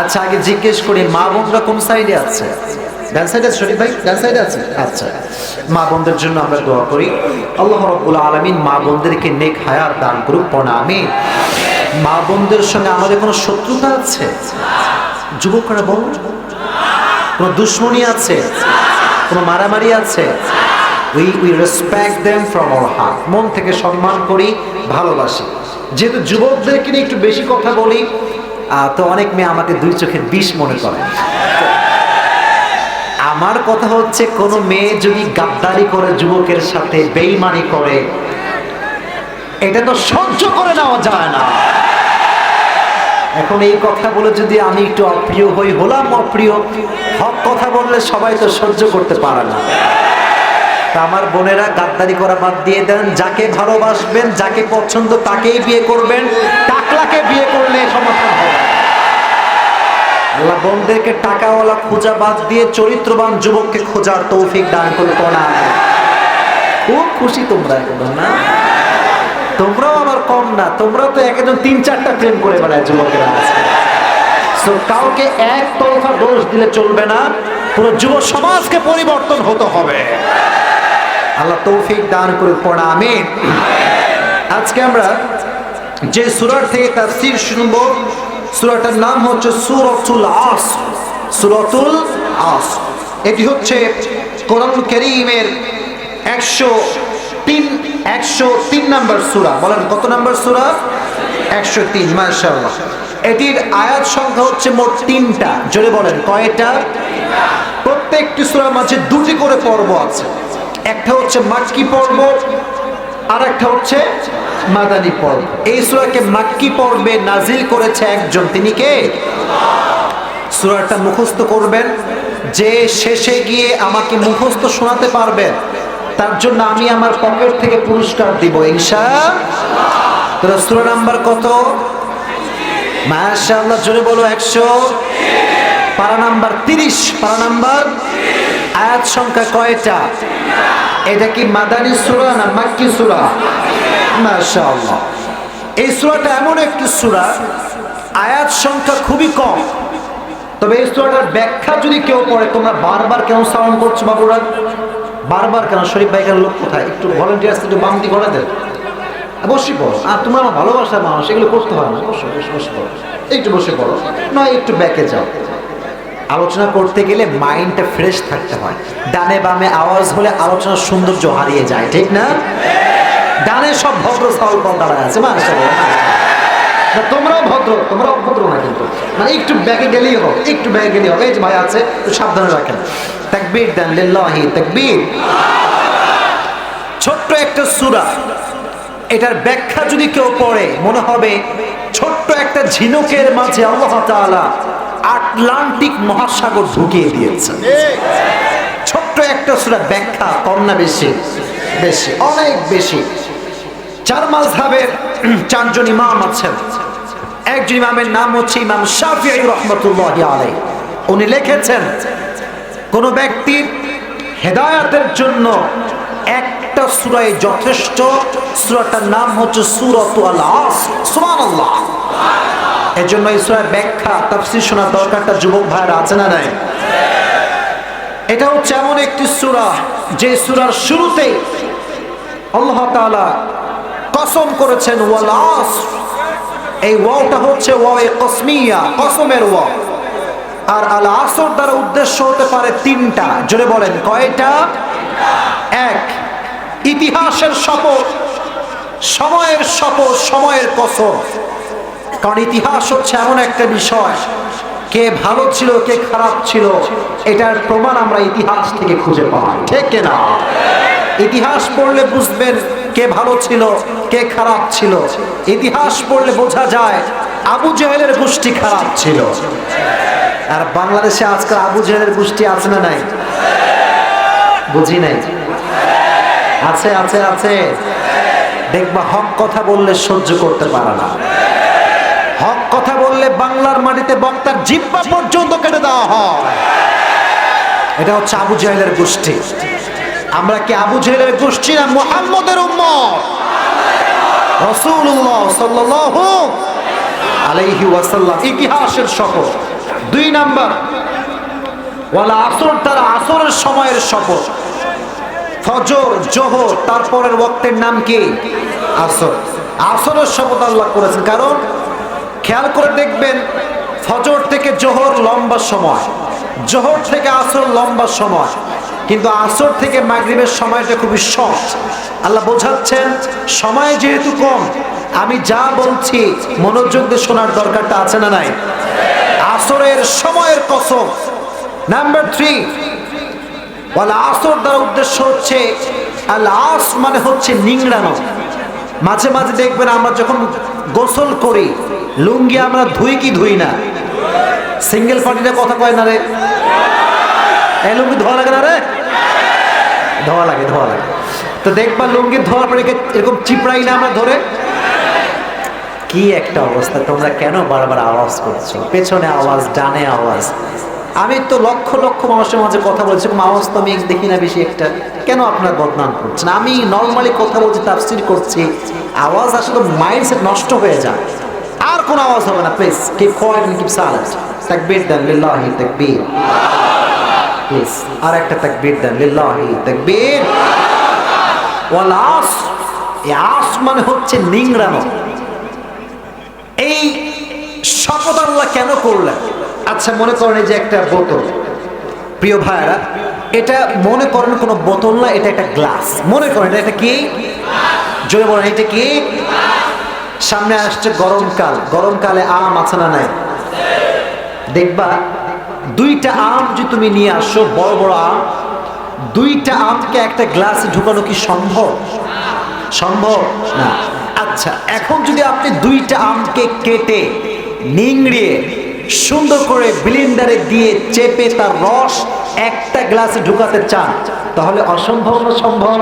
আচ্ছা আগে জিজ্ঞেস করি, মা বোনরা কোন সাইডে আছে? ভাই? আছে? আচ্ছা। মা বোনদের জন্য আমরা করি। আল্লাহ আলামিন মা বোনদেরকে নেক হায়াত দান করুক মা বোনদের সঙ্গে আমাদের কোনো শত্রুতা আছে? যুবকরা কোনো দুশ্মনী আছে? কোনো মারামারি আছে? উই উই রেসপেক্ট ফ্রম মন থেকে সম্মান করি, ভালোবাসি। যেহেতু যুবকদেরকে নিয়ে একটু বেশি কথা বলি তো অনেক মেয়ে আমাকে দুই চোখের বিষ মনে করে। আমার কথা হচ্ছে, কোনো মেয়ে যদি গাদ্দারি করে, যুবকের সাথে বেইমানি করে, এটা তো সহ্য করে নেওয়া যায় না। এখন এই কথা বলে যদি আমি একটু অপ্রিয় হই, হলাম অপ্রিয়। হক কথা বললে সবাই তো সহ্য করতে পারে না। তা আমার বোনেরা গাদ্দারি করা বাদ দিয়ে দেন যাকে ভালোবাসবেন যাকে পছন্দ তাকেই বিয়ে করবেন। টাকলাকে বিয়ে করলে সমস্যা হবে। আল্লাহ বোনদেরকে টাকাওয়ালা খোঁজা বাদ দিয়ে চরিত্রবান যুবককে খোঁজার তৌফিক দান করে না। খুব খুশি তোমরা একদম না? তোমরাও আবার কম না তোমরাও তো একজন তিন চারটা প্রেম করে বেড়ায় যুবকেরা So, কাউকে এক তরফা দোষ দিলে চলবে না পুরো যুব সমাজকে পরিবর্তন হতে হবে। আল্লাহ তৌফিক দান করে পড়া আজকে আমরা যে সুরার থেকে তাফসীর শুনব, সুরাটার নাম হচ্ছে সুরতুল আস। সুরতুল আস। এটি হচ্ছে কোরআন করিমের একশো তিন একশো তিন নম্বর সুরা। বলেন, কত নম্বর সুরা? একশো তিন মার্শাল্লাহ এটির আয়াত সংখ্যা হচ্ছে মোট তিনটা। জোরে বলেন, কয়টা? প্রত্যেকটি সুরার মাঝে দুটি করে পর্ব আছে। একটা হচ্ছে মাক্কি পর্ব আর একটা হচ্ছে মাদানী পর্ব। এই সুরাকে মাক্কি পর্বে নাজিল করেছে একজন, তিনি কে? সুরাটা মুখস্থ করবেন, যে শেষে গিয়ে আমাকে মুখস্থ শোনাতে পারবেন, তার জন্য আমি আমার পকেট থেকে পুরস্কার দিব ইনশা তোরা সুরা নাম্বার কত? মাশাআল্লাহ, জোরে বলো, একশো। পারা নাম্বার তিরিশ, পারা নাম্বার আয়াত সংখ্যা কয়টা? এটা কি মাদানী সুরা না মাক্কি সুরা? মাশাআল্লাহ। এই সুরাটা এমন একটি সুরা, আয়াত সংখ্যা খুবই কম। তবে এই সুরাটার ব্যাখ্যা যদি কেউ পড়ে, তোমরা বারবার কেন সাউন্ড করছ বাবুরা? বারবার কেন? শরীফ ভাইকার লোক কোথায়? একটু ভলেন্টিয়ার্স একটু বামতি করে দেন। বসে পড়ো। আর তোমার আমার ভালোবাসার মানুষ, এগুলো করতে হয় না। বসো, বসে বসে পড়ো। একটু বসে পড়ো। নয়, একটু ব্যাকে যাও। আলোচনা করতে গেলে মাইন্ডটা ফ্রেশ থাকতে হয়। ডানে বামে আওয়াজ হলে আলোচনার সৌন্দর্য হারিয়ে যায় ঠিক না? ডানে সব ভদ্র সাউল দাঁড়ায় আছে না, তোমরাও ভদ্র তোমরাও ভদ্র না কিন্তু। মানে একটু ব্যাগে গেলেই হোক একটু ব্যাগে গেলেই হোক এই যে ভাই আছে একটু সাবধানে রাখেন। তাকবীর দেন লিল্লাহি তাকবীর। ছোট্ট একটা সূরা। এটার ব্যাখ্যা যদি কেউ পড়ে মনে হবে ছোট্ট একটা ঝিনুকের মাঝে আল্লাহ তাআলা আটলান্টিক মহাসাগর ঢুকিয়ে দিয়েছে। ছোট্ট একটা সূরা ব্যাখ্যা, কম না বেশি? বেশি, অনেক বেশি। চার মাযহাবের চারজন ইমাম আছেন। একজন ইমামের নাম হচ্ছে ইমাম শাফিঈ রহমাতুল্লাহি আলাইহি। উনি লিখেছেন, কোন ব্যক্তির হেদায়াতের জন্য একটা সূরায় যথেষ্ট, সূরাটার নাম হচ্ছে সূরাতুল আস। এজন্য এই সূরার ব্যাখ্যা, তাফসীর শোনার দরকারটা যুবক ভাইরা আছে না নাই? এটা হচ্ছে এমন একটি সূরা, যে সূরার শুরুতেই আল্লাহ তাআলা কসম করেছেন, ওয়াল এই ওয়াওটা হচ্ছে ওয়াও কসমিয়া, কসমের ওয়াও। আর আল আসর দ্বারা উদ্দেশ্য হতে পারে তিনটা, জোরে বলেন, কয়টা? এক, ইতিহাসের শপথ সময়ের শপথ সময়ের কসম। কারণ ইতিহাস হচ্ছে এমন একটা বিষয়। কে ভালো ছিল, কে খারাপ ছিল, এটার প্রমাণ আমরা ইতিহাস থেকে খুঁজে পাই। ঠিক না? ইতিহাস পড়লে বুঝবেন কে ভালো ছিল, কে খারাপ ছিল। ইতিহাস পড়লে বোঝা যায় আবু জেহেলের গোষ্ঠী খারাপ ছিল। আর বাংলাদেশে আজকাল আবু জেহেলের গোষ্ঠী আছে না নাই? বুঝি নাই? আছে আছে আছে। দেখবা হক কথা বললে সহ্য করতে পারে না। হক কথা বললে বাংলার মাটিতে বক্তার জিব্বা পর্যন্ত কেটে দেওয়া হয়। এটা হচ্ছে আবু জাহেলের গোষ্ঠী। আমরা কি আবু জাহেলের গোষ্ঠী না মুহাম্মদের উম্মত? রাসূলুল্লাহ সাল্লাল্লাহু আলাইহি ওয়াসাল্লাম ইতিহাসের শপথ। দুই নাম্বার, ওয়ালা আসর তার আসরের সময়ের শপথ। ফজর, জোহর, তারপরের ওয়াক্তের নাম কি? আসর। আসরের শপথ আল্লাহ করেছেন। কারণ খেয়াল করে দেখবেন, ফজর থেকে জোহর লম্বা সময়। জোহর থেকে আসর লম্বা সময়। কিন্তু আসর থেকে মাগরিবের সময়টা খুবই শর্ট আল্লাহ বোঝাচ্ছেন, সময় যেহেতু কম, আমি যা বলছি, মনোযোগ দিয়ে শোনার দরকারটা আছে না নাই? আসরের সময়ের কসম। নাম্বার থ্রি ওয়াল আসর দ্বারা উদ্দেশ্য হচ্ছে, আল আস মানে হচ্ছে নিংড়ানো। মাঝে মাঝে দেখবেন আমরা যখন গোসল করি। লুঙ্গি আমরা ধুই কি ধুই না? সিঙ্গেল পার্টিটা কথা কয় না রে? এই লুঙ্গি ধোয়া লাগে না রে? ধোয়া লাগে ধোয়া লাগে। তো দেখবা লুঙ্গি ধোয়ার পরে এরকম চিপড়াই না আমরা ধরে? কি একটা অবস্থা, তোমরা কেন বারবার আওয়াজ করছ? পেছনে আওয়াজ, ডানে আওয়াজ। আমি তো লক্ষ লক্ষ মানুষের মাঝে কথা বলছি আওয়াজ তো আমি দেখি না বেশি একটা। কেন আপনার বদনাম করছেন? আমি নর্মালি কথা বলছি, তাফসির করছি, আওয়াজ আসলে মাইন্ডসেট নষ্ট হয়ে যায়। আর কোনো আওয়াজ হবে না please keep quiet and keep silent তাকবীর দেন, লিল্লাহি তাকবীর। প্লিজ আর একটা তাকবীর দেন, লিল্লাহি তাকবীর। ওয়াল আস, এই আস মানে হচ্ছে নিংড়ানো। এই শপথ আল্লাহ কেন করলেন? আচ্ছা মনে করেন যে একটা বোতল। প্রিয় ভাইরা এটা মনে করেন কোনো বোতল না, এটা একটা গ্লাস। মনে করেন, এটা কি? জোরে বলেন, এটা কি? সামনে আসছে গরমকাল গরমকালে আম আছে না নাই? দেখবা, দুইটা আম যে তুমি নিয়ে আসো বড় বড় আম, দুইটা আমকে একটা গ্লাসে ঢুকানো কি সম্ভব? সম্ভব? না। আচ্ছা এখন যদি আপনি দুইটা আমকে কেটে নিংড়িয়ে সুন্দর করে ব্লিন্ডারে দিয়ে চেপে তার রস একটা গ্লাসে ঢুকাতে চান, তাহলে অসম্ভব না সম্ভব?